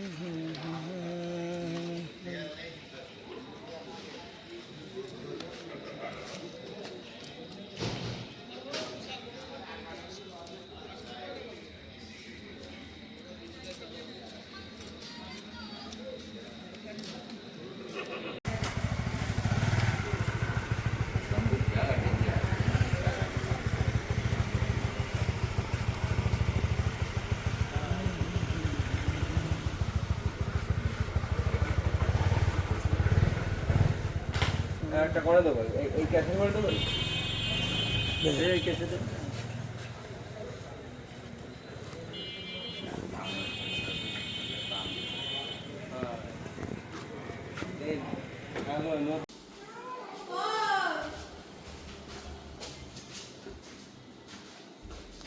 Mm-hmm. একটা করে দেবো। এই- এই ক্যাশে করে দেবো? এই ক্যাশে দেবো হ্যাঁ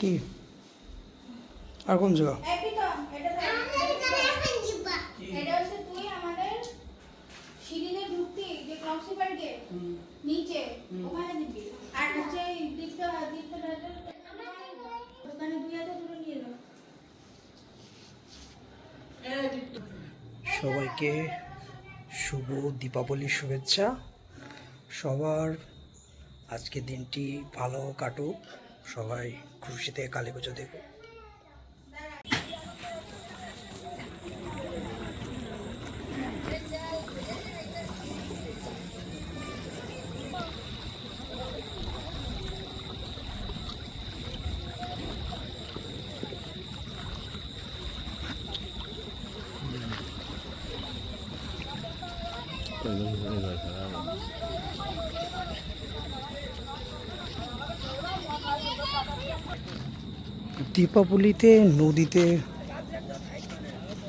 কি? আর কোন জায়গা নিচে? ওখানে দিবি? আর হচ্ছে এই দীপ্ত দীপ্ত দুই হাতে দুটো নিয়ে যাও। সবাইকে শুভ দীপাবলির শুভেচ্ছা। সবার আজকে দিনটি ভালো কাটুক। সবাই খুশিতে কালী পুজো দেখুক। দীপাবলিতে, নদীতে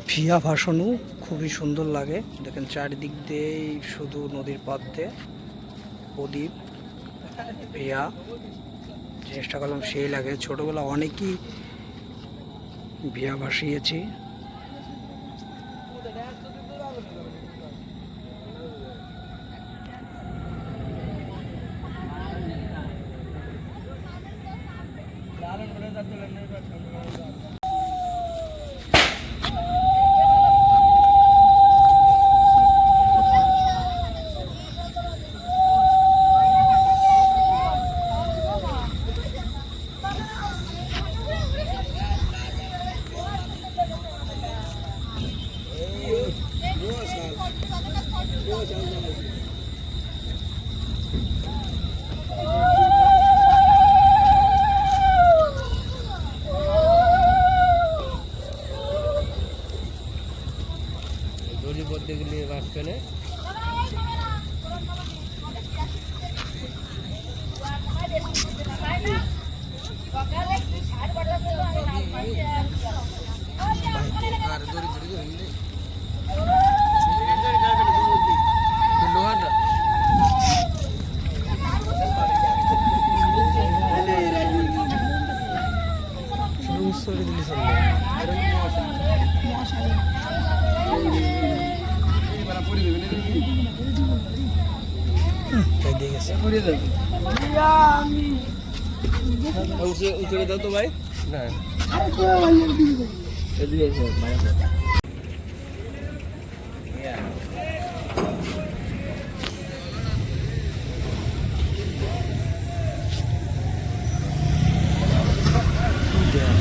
ভিয়া ভাসানো খুবই সুন্দর লাগে। দেখেন চারিদিক দিয়েই শুধু নদীর পাত দিয়ে প্রদীপ ভিয়া চেষ্টা করলাম সেই লাগে। ছোটবেলা অনেকই ভিয়া ভাসিয়েছি। দড়ি বলতে গেলে মাঝখানে আর তাই দিয়ে গেছে উঁচু উঁচু দাও তো ভাই না এদিকে এসো, বাইরে এসো।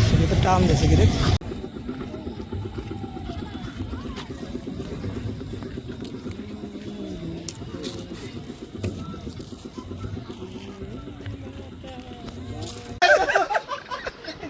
সেটা তো টান দিয়েছে কি রে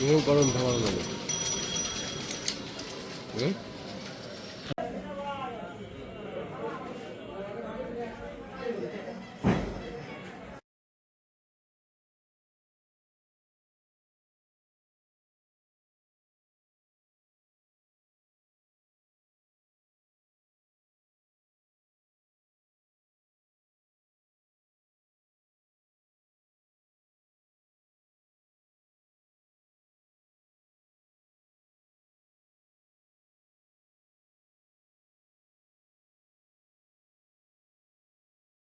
이걸 바르면 당하는 거네. 응?